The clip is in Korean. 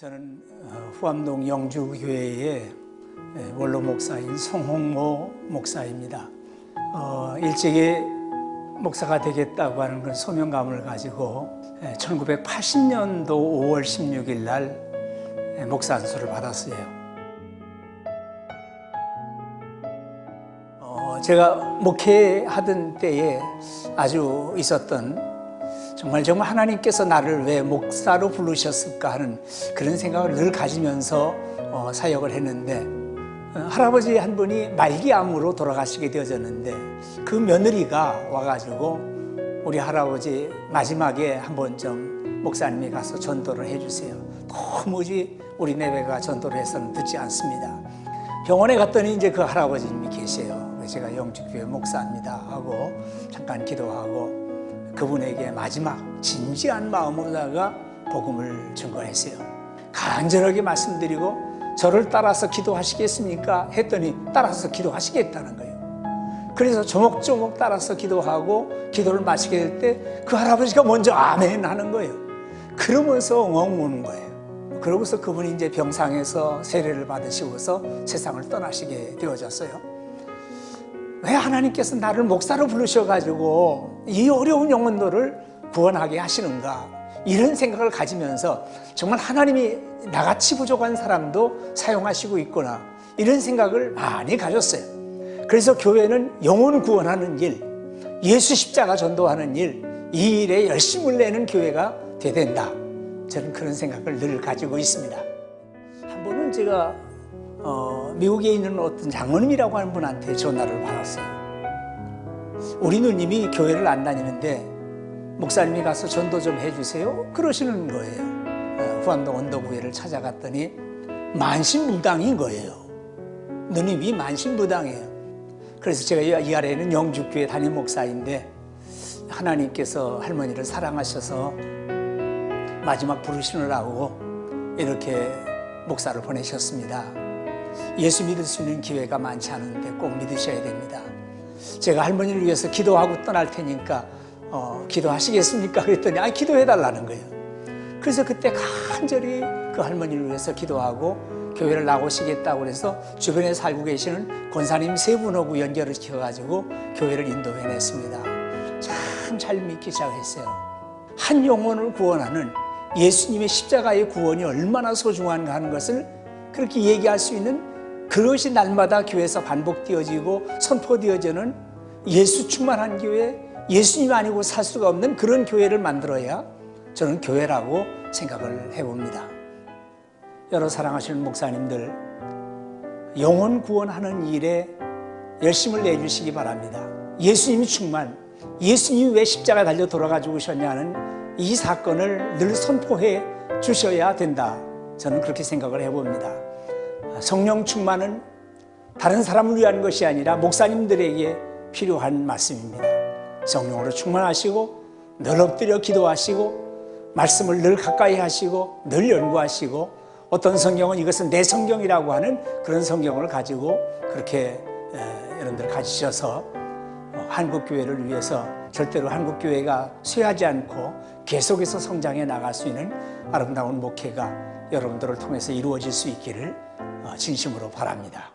저는 어, 후암동 영주교회의 예, 원로 목사인 송홍모 목사입니다. 어, 일찍이 목사가 되겠다고 하는 그런 소명감을 가지고 1980년도 5월 16일 날 예, 목사 안수를 받았어요. 어, 제가 목회하던 때에 아주 있었던 정말 정말 하나님께서 나를 왜 목사로 부르셨을까 하는 그런 생각을 늘 가지면서 어, 사역을 했는데 어, 할아버지 한 분이 말기암으로 돌아가시게 되어졌는데 그 며느리가 와가지고 우리 할아버지 마지막에 한번 좀 목사님이 가서 전도를 해주세요. 도무지 우리 내외가 전도를 해서는 듣지 않습니다. 병원에 갔더니 이제 그 할아버지님이 계세요. 제가 영주교회 목사입니다 하고 잠깐 기도하고 그분에게 마지막 진지한 마음으로다가 복음을 증거했어요. 간절하게 말씀드리고 저를 따라서 기도하시겠습니까? 했더니 따라서 기도하시겠다는 거예요. 그래서 조목조목 따라서 기도하고 기도를 마치게 될 때 그 할아버지가 먼저 아멘 하는 거예요. 그러면서 엉엉 우는 거예요. 그러고서 그분이 이제 병상에서 세례를 받으시고서 세상을 떠나시게 되어졌어요. 왜 하나님께서 나를 목사로 부르셔가지고 이 어려운 영혼들을 구원하게 하시는가 이런 생각을 가지면서 정말 하나님이 나같이 부족한 사람도 사용하시고 있구나 이런 생각을 많이 가졌어요. 그래서 교회는 영혼 구원하는 일, 예수 십자가 전도하는 일, 이 일에 열심을 내는 교회가 돼야 된다. 저는 그런 생각을 늘 가지고 있습니다. 한 번은 제가 어, 미국에 있는 어떤 장로님이라고 하는 분한테 전화를 받았어요. 우리 누님이 교회를 안 다니는데 목사님이 가서 전도 좀 해주세요. 그러시는 거예요. 어, 후암동 언덕구회를 찾아갔더니 만신무당인 거예요. 누님이 만신무당이에요. 그래서 제가 이 아래에는 영주교회 담임 목사인데 하나님께서 할머니를 사랑하셔서 마지막 부르시느라고 이렇게 목사를 보내셨습니다. 예수 믿을 수 있는 기회가 많지 않은데 꼭 믿으셔야 됩니다. 제가 할머니를 위해서 기도하고 떠날 테니까 어, 기도하시겠습니까? 그랬더니 아 기도해 달라는 거예요. 그래서 그때 간절히 그 할머니를 위해서 기도하고 교회를 나오시겠다고 그래서 주변에 살고 계시는 권사님 세 분하고 연결을 시켜가지고 교회를 인도해냈습니다. 참 잘 믿기 시작했어요. 한 영혼을 구원하는 예수님의 십자가의 구원이 얼마나 소중한가 하는 것을 그렇게 얘기할 수 있는 그것이 날마다 교회에서 반복되어지고 선포되어지는 예수 충만한 교회, 예수님 아니고 살 수가 없는 그런 교회를 만들어야 저는 교회라고 생각을 해봅니다. 여러 사랑하시는 목사님들, 영혼 구원하는 일에 열심을 내주시기 바랍니다. 예수님이 충만, 예수님이 왜 십자가 달려 돌아가 죽으셨냐는 이 사건을 늘 선포해 주셔야 된다. 저는 그렇게 생각을 해봅니다. 성령 충만은 다른 사람을 위한 것이 아니라 목사님들에게 필요한 말씀입니다. 성령으로 충만하시고 늘 엎드려 기도하시고 말씀을 늘 가까이 하시고 늘 연구하시고 어떤 성경은 이것은 내 성경이라고 하는 그런 성경을 가지고 그렇게 여러분들 가지셔서 한국 교회를 위해서 절대로 한국 교회가 쇠하지 않고 계속해서 성장해 나갈 수 있는 아름다운 목회가 여러분들을 통해서 이루어질 수 있기를 진심으로 바랍니다.